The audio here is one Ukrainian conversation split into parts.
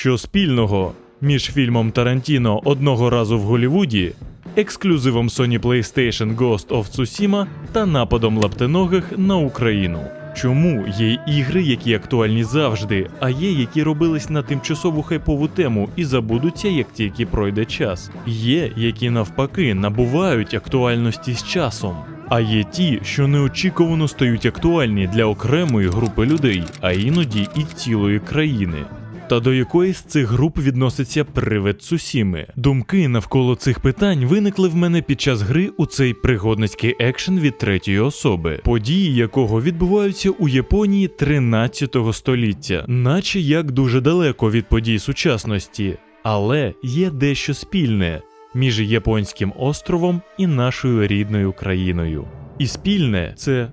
Що спільного між фільмом Тарантіно одного разу в Голлівуді, ексклюзивом Sony PlayStation Ghost of Tsushima та нападом лаптеногих на Україну? Чому є ігри, які актуальні завжди, а є, які робились на тимчасову хайпову тему і забудуться, як тільки пройде час? Є, які навпаки набувають актуальності з часом. А є ті, що неочікувано стають актуальні для окремої групи людей, а іноді і цілої країни. Та до якої з цих груп відноситься привид Цусіми? Думки навколо цих питань виникли в мене під час гри у цей пригодницький екшен від третьої особи, події якого відбуваються у Японії 13 століття, наче як дуже далеко від подій сучасності. Але є дещо спільне між японським островом і нашою рідною країною. І спільне це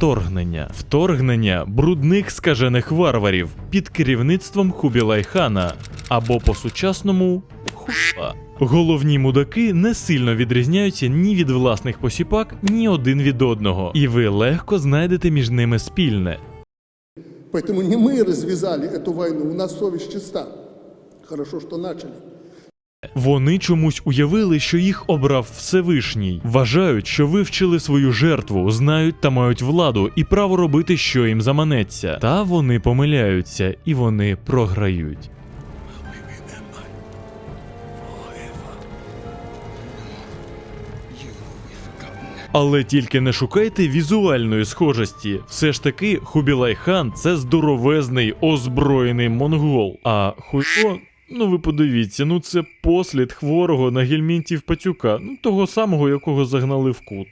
вторгнення. Вторгнення брудних скажених варварів під керівництвом Хубілайхана або по-сучасному хуа. Головні мудаки не сильно відрізняються ні від власних посіпак, ні один від одного, і ви легко знайдете між ними спільне. Поэтому не мы развязали эту войну, у нас совесть чиста. Хорошо, что начали. Вони чомусь уявили, що їх обрав Всевишній, вважають, що вивчили свою жертву, знають та мають владу і право робити, що їм заманеться. Та вони помиляються і вони програють. Але тільки не шукайте візуальної схожості. Все ж таки, Хубілай хан це здоровезний озброєний монгол. А хуйло, ну ви подивіться, ну це послід хворого на гельмінтів пацюка, ну того самого, якого загнали в кут.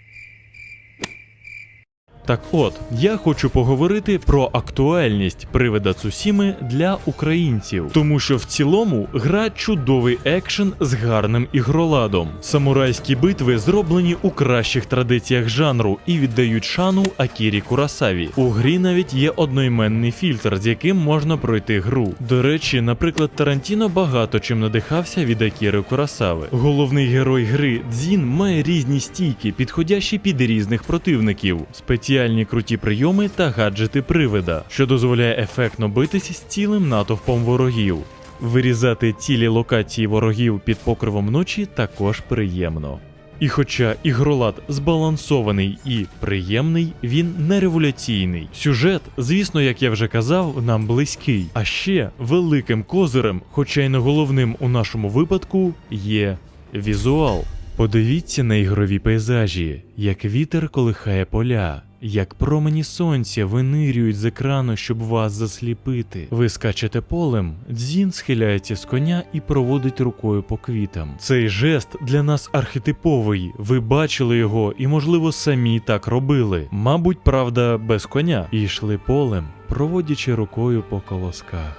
Так от, я хочу поговорити про актуальність привида Цусіми для українців, тому що в цілому гра чудовий екшен з гарним ігроладом. Самурайські битви зроблені у кращих традиціях жанру і віддають шану Акірі Курасаві. У грі навіть є одноіменний фільтр, з яким можна пройти гру. До речі, наприклад, Тарантіно багато чим надихався від Акіри Курасави. Головний герой гри Дзін має різні стійки, підходящі під різних противників, спеціальні круті прийоми та гаджети привида, що дозволяє ефектно битись з цілим натовпом ворогів. Вирізати цілі локації ворогів під покривом ночі також приємно. І хоча ігролад збалансований і приємний, він не революційний. Сюжет, звісно, як я вже казав, нам близький. А ще великим козирем, хоча й не головним у нашому випадку, є візуал. Подивіться на ігрові пейзажі, як вітер колихає поля, як промені сонця винирюють з екрану, щоб вас засліпити. Ви скачете полем, дзін схиляється з коня і проводить рукою по квітам. Цей жест для нас архетиповий. Ви бачили його і, можливо, самі так робили. Мабуть, правда, без коня. І йшли полем, проводячи рукою по колосках.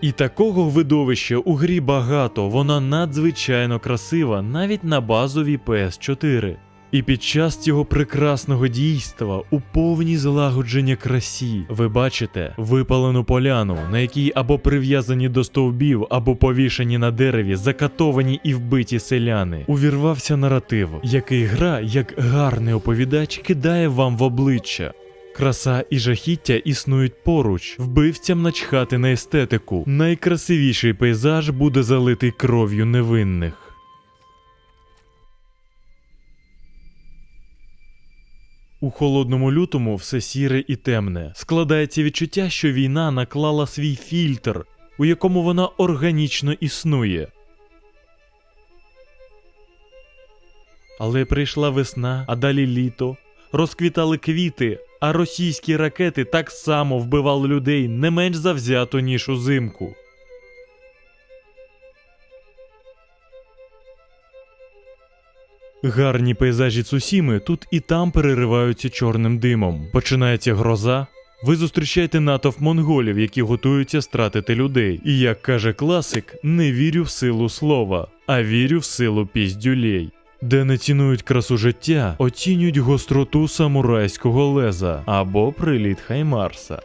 І такого видовища у грі багато, вона надзвичайно красива, навіть на базовій PS4. І під час цього прекрасного дійства у повній злагодження красі ви бачите випалену поляну, на якій або прив'язані до стовбів, або повішені на дереві, закатовані і вбиті селяни. Увірвався наратив, який гра, як гарний оповідач, кидає вам в обличчя. Краса і жахіття існують поруч, вбивцям начхати на естетику. Найкрасивіший пейзаж буде залитий кров'ю невинних. У холодному лютому все сіре і темне. Складається відчуття, що війна наклала свій фільтр, у якому вона органічно існує. Але прийшла весна, а далі літо, розквітали квіти, а російські ракети так само вбивали людей не менш завзято, ніж узимку. Гарні пейзажі Цусіми тут і там перериваються чорним димом. Починається гроза. Ви зустрічаєте натовп монголів, які готуються стратити людей. І як каже класик, не вірю в силу слова, а вірю в силу піздюлей. Де не цінують красу життя, оцінюють гостроту самурайського леза або приліт Хаймарса.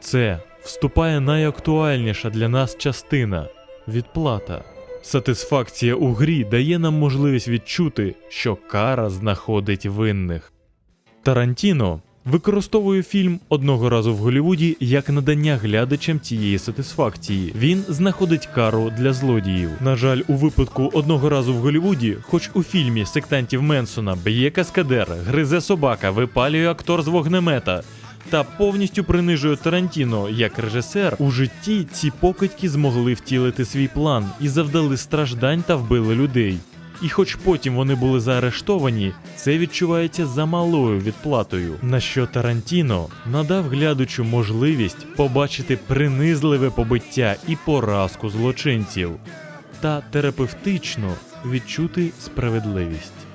Це вступає найактуальніша для нас частина відплата. Сатисфакція у грі дає нам можливість відчути, що кара знаходить винних. Тарантіно використовує фільм одного разу в Голлівуді як надання глядачам цієї сатисфакції. Він знаходить кару для злодіїв. На жаль, у випадку одного разу в Голлівуді, хоч у фільмі сектантів Менсона б'є каскадер, гризе собака, випалює актор з вогнемета. Та повністю принижує Тарантіно як режисер. У житті ці покидьки змогли втілити свій план і завдали страждань та вбили людей. І хоч потім вони були заарештовані, це відчувається замалою відплатою. На що Тарантіно надав глядачу можливість побачити принизливе побиття і поразку злочинців та терапевтично відчути справедливість.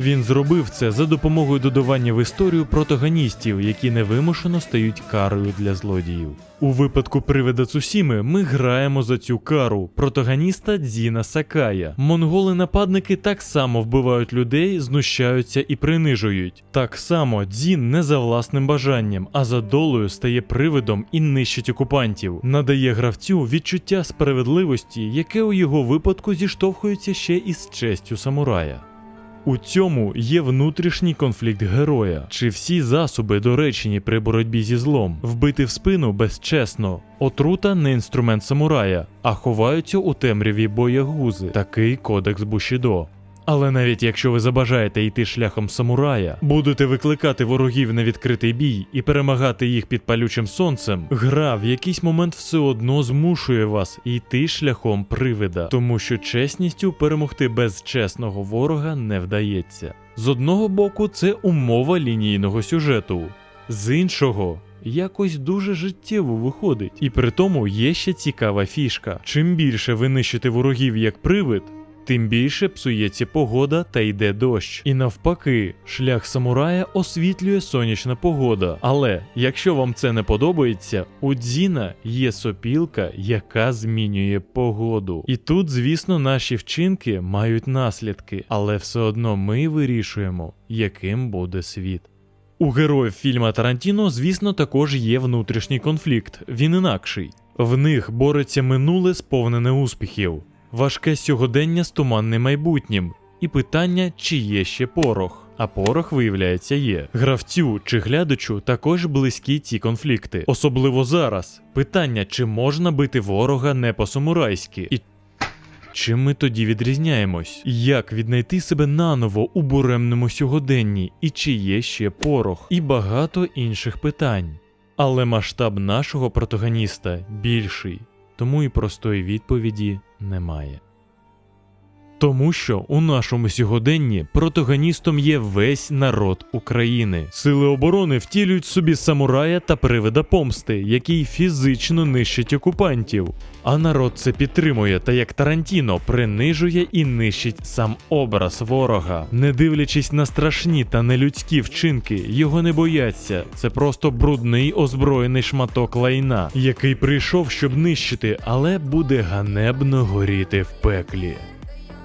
Він зробив це за допомогою додавання в історію протагоністів, які невимушено стають карою для злодіїв. У випадку привида Цусіми ми граємо за цю кару протагоніста Дзіна Сакая. Монголи-нападники так само вбивають людей, знущаються і принижують. Так само Дзін не за власним бажанням, а за долею стає привидом і нищить окупантів, надає гравцю відчуття справедливості, яке у його випадку зіштовхується ще із честю самурая. У цьому є внутрішній конфлікт героя. Чи всі засоби доречені при боротьбі зі злом, вбити в спину безчесно. Отрута не інструмент самурая, а ховаються у темряві боягузи. Такий кодекс Бушідо. Але навіть якщо ви забажаєте йти шляхом самурая, будете викликати ворогів на відкритий бій і перемагати їх під палючим сонцем, гра в якийсь момент все одно змушує вас йти шляхом привида, тому що чесністю перемогти безчесного ворога не вдається. З одного боку, це умова лінійного сюжету, з іншого. Якось дуже життєво виходить. І при тому є ще цікава фішка: чим більше ви нищите ворогів як привид, тим більше псується погода та йде дощ. І навпаки, шлях самурая освітлює сонячна погода. Але якщо вам це не подобається, у Дзіна є сопілка, яка змінює погоду. І тут, звісно, наші вчинки мають наслідки, але все одно ми вирішуємо, яким буде світ. У героїв фільма Тарантіно, звісно, також є внутрішній конфлікт, він інакший. В них бореться минуле сповнене успіхів, важке сьогодення з туманним майбутнім, і питання, чи є ще порох. А порох, виявляється, є. Гравцю чи глядачу також близькі ці конфлікти. Особливо зараз. Питання, чи можна бити ворога не по-самурайськи, і Чим ми тоді відрізняємось? Як віднайти себе наново у буремному сьогоденні, і чи є ще порох, і багато інших питань. Але масштаб нашого протагоніста більший, тому і простої відповіді немає. Тому що у нашому сьогоденні протагоністом є весь народ України. Сили оборони втілюють собі самурая та привида помсти, який фізично нищить окупантів. А народ це підтримує та як Тарантіно принижує і нищить сам образ ворога. Не дивлячись на страшні та нелюдські вчинки, його не бояться. Це просто брудний озброєний шматок лайна, який прийшов, щоб нищити, але буде ганебно горіти в пеклі.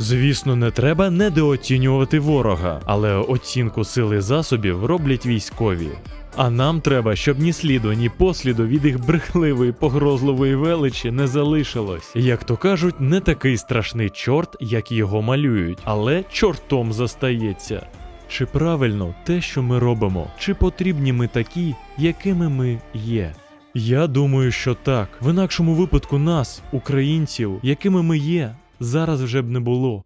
Звісно, не треба недооцінювати ворога, але оцінку сили засобів роблять військові. А нам треба, щоб ні сліду, ні посліду від їх брехливої погрозливої величі не залишилось. Як то кажуть, не такий страшний чорт, як його малюють, але чортом застається. Чи правильно те, що ми робимо, чи потрібні ми такі, якими ми є? Я думаю, що так. В інакшому випадку нас, українців, якими ми є, зараз вже б не було.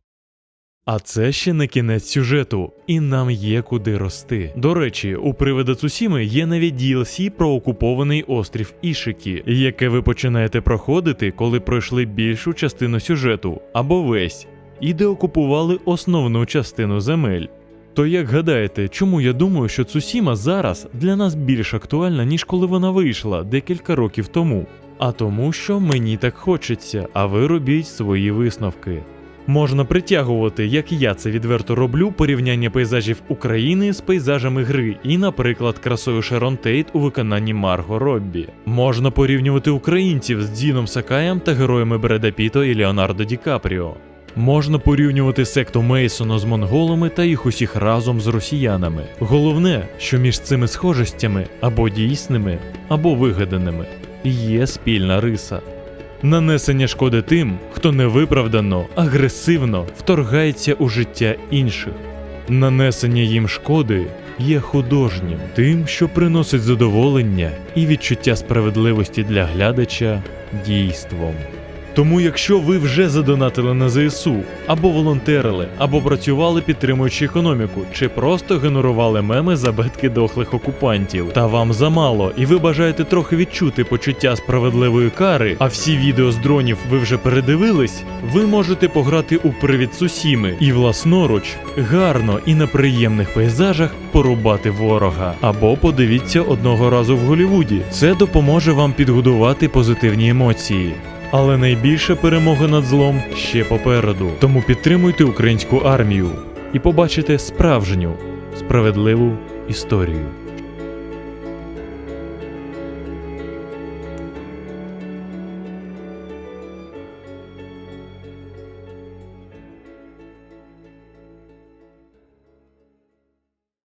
А це ще не кінець сюжету, і нам є куди рости. До речі, у привида Цусіми є навіть DLC про окупований острів Ішикі, яке ви починаєте проходити, коли пройшли більшу частину сюжету або весь, і де окупували основну частину земель. То як гадаєте, чому я думаю, що Цусіма зараз для нас більш актуальна, ніж коли вона вийшла декілька років тому? А тому, що мені так хочеться, а ви робіть свої висновки. Можна притягувати, як я це відверто роблю, порівняння пейзажів України з пейзажами гри, і, наприклад, красою Шерон Тейт у виконанні Марго Роббі. Можна порівнювати українців з Діном Сакаєм та героями Бреда Піто і Леонардо Ді Капріо. Можна порівнювати секту Мейсона з монголами та їх усіх разом з росіянами. Головне, що між цими схожостями або дійсними, або вигаданими є спільна риса. Нанесення шкоди тим, хто невиправдано, агресивно вторгається у життя інших. Нанесення їм шкоди є художнім, тим, що приносить задоволення і відчуття справедливості для глядача дійством. Тому, якщо ви вже задонатили на ЗСУ, або волонтерили, або працювали підтримуючи економіку, чи просто генерували меми за битки дохлих окупантів, та вам замало, і ви бажаєте трохи відчути почуття справедливої кари, а всі відео з дронів ви вже передивились, ви можете пограти у привід Сусіми і власноруч гарно і на приємних пейзажах порубати ворога. Або подивіться одного разу в Голівуді. Це допоможе вам підгодувати позитивні емоції. Але найбільша перемога над злом ще попереду. Тому підтримуйте українську армію і побачите справжню справедливу історію.